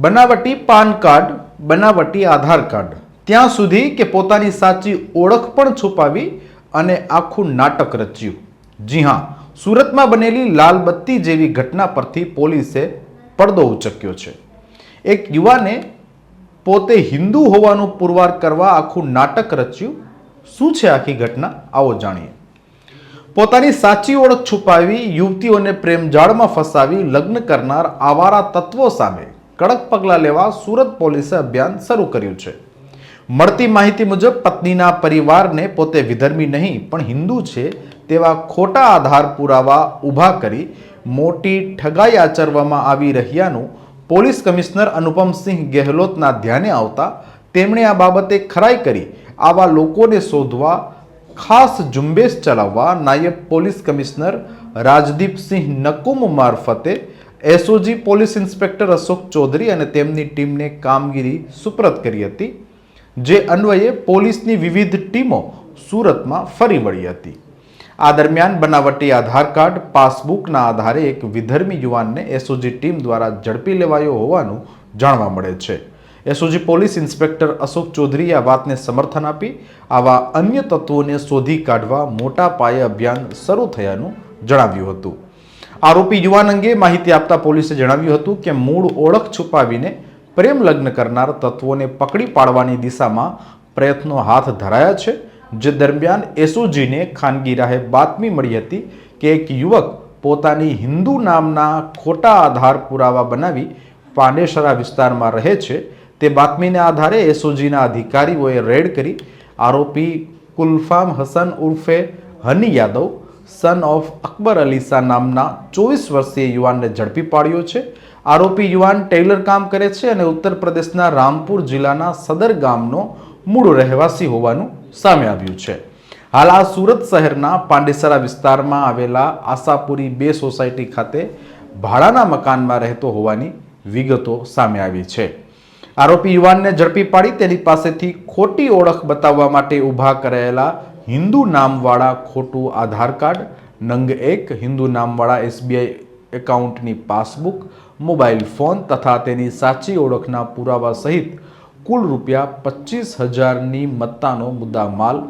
બનાવટી PAN card, બનાવટી આધાર card. ત્યાં સુધી કે પોતાની સાચી ઓળખ પણ છુપાવી અને આખું નાટક રચ્યું. જી હા, સુરતમાં બનેલી લાલબત્તી જેવી ઘટના પરથી પોલીસે પડદો ઉચક્યો છે. એક યુવાને પોતે હિન્દુ હોવાનું પુરવાર કરવા આખું નાટક રચ્યું. શું છે આખી ઘટના? આવો જાણીએ. પોતાની સાચી ઓળખ છુપાવી યુવતીઓને પ્રેમજાળમાં ફસાવી લગ્ન કરનાર આવારા તત્વો સામે કડક પગલાં લેવા સુરત પોલીસે અભિયાન શરૂ કર્યું છે. મળતી માહિતી મુજબ, પત્નીના પરિવારને પોતે વિધર્મી નહીં, પણ હિન્દુ છે તેવા ખોટા આધાર પુરાવા ઊભા કરી મોટી ઠગાઈ આચરવામાં આવી રહ્યાનું પોલીસ કમિશનર અનુપમસિંહ ગેહલોતના ધ્યાને આવતા તેમણે આ બાબતે ખરાઈ કરી. આવા લોકોને શોધવા ખાસ ઝુંબેશ ચલાવવા નાયબ પોલીસ કમિશનર રાજદીપસિંહ નકુમ મારફતે SOG police inspector Ashok Chaudhary અને તેમની ટીમને કામગીરી સુપ્રત કરી હતી, જે અન્વયે પોલીસની વિવિધ ટીમો સુરતમાં ફરી વળી હતી. આ દરમિયાન બનાવટી આધાર કાર્ડ, પાસબુકના આધારે એક વિધર્મી યુવાનને એસઓજી ટીમ દ્વારા ઝડપી લેવાયો હોવાનું જાણવા મળે છે. એસઓજી પોલીસ ઇન્સ્પેક્ટર અશોક ચૌધરીએ આ વાતને સમર્થન આપી, આવા અન્ય તત્વોને શોધી કાઢવા મોટા પાયે અભિયાન શરૂ થયાનું જણાવ્યું હતું. આરોપી યુવાન અંગે માહિતી આપતા પોલીસે જણાવ્યું હતું કે મૂળ ઓળખ છુપાવીને પ્રેમ લગ્ન કરનાર તત્વોને પકડી પાડવાની દિશામાં પ્રયત્નો હાથ ધરાયા છે, જે દરમિયાન એસઓજીને ખાનગી રાહે બાતમી મળી હતી કે એક યુવક પોતાની હિન્દુ નામના ખોટા આધાર પુરાવા બનાવી પાંડેસરા વિસ્તારમાં રહે છે. તે બાતમીના આધારે એસઓજીના અધિકારીઓએ રેડ કરી આરોપી કુલફામ હસન ઉર્ફે Honey Yadav son of Akbar Alisa નામના ચોવીસ વર્ષીય યુવાનને ઝડપી પાડ્યો છે. આરોપી યુવાન ટેલર કામ કરે છે અને ઉત્તર પ્રદેશના રામપુર જિલ્લાના સદર ગામનો મૂળ રહેવાસી હોવાનું સામે આવ્યું છે. હાલ આ સુરત શહેરના પાંડેસરા વિસ્તારમાં આવેલા આશાપુરી બે સોસાયટી ખાતે ભાડાના મકાનમાં રહેતો હોવાની વિગતો સામે આવી છે. આરોપી યુવાનને ઝડપી પાડી તેની પાસેથી ખોટી ઓળખ બતાવવા માટે ઊભા કરાયેલા હિન્દુ નામવાળા ખોટું આધાર કાર્ડ, નંગ એક, હિન્દુ નામવાળા એસબીઆઈ એકાઉન્ટની પાસબુક, મોબાઈલ ફોન તથા તેની સાચી ઓળખના પુરાવા સહિત કુલ રૂપિયા પચીસ હજારની મત્તાનો મુદ્દા માલ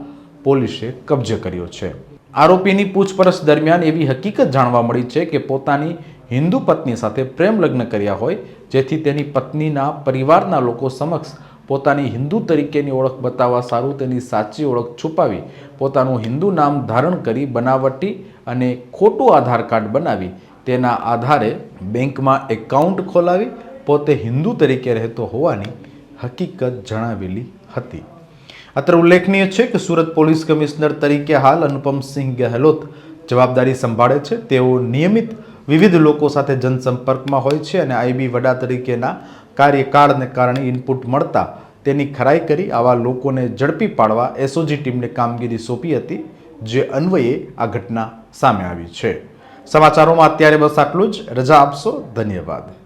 પોલીસે કબજે કર્યો છે. આરોપીની પૂછપરછ દરમિયાન એવી હકીકત જાણવા મળી છે કે પોતાની હિન્દુ પત્ની સાથે પ્રેમ લગ્ન કર્યા હોય, જેથી તેની પત્નીના પરિવારના લોકો સમક્ષ પોતાની હિન્દુ તરીકેની ઓળખ બતાવવા સારું તેની સાચી ઓળખ છુપાવી, પોતાનું હિન્દુ નામ ધારણ કરી બનાવટી અને ખોટું આધાર કાર્ડ બનાવી, તેના આધારે બેંકમાં એકાઉન્ટ ખોલાવી, પોતે હિન્દુ તરીકે રહેતો હોવાની હકીકત જણાવેલી હતી. અત્રે ઉલ્લેખનીય છે કે સુરત પોલીસ કમિશનર તરીકે હાલ અનુપમસિંહ ગેહલોત જવાબદારી સંભાળે છે. તેઓ નિયમિત વિવિધ લોકો સાથે જનસંપર્કમાં હોય છે અને આઈબી વડા તરીકેના કાર્યકાળને કારણે ઇનપુટ મળતા તેની ખરાઈ કરી આવા લોકોને ઝડપી પાડવા એસઓજી ટીમને કામગીરી સોંપી હતી, જે અન્વયે આ ઘટના સામે આવી છે. સમાચારોમાં અત્યારે બસ આટલું જ. રજા આપશો. ધન્યવાદ.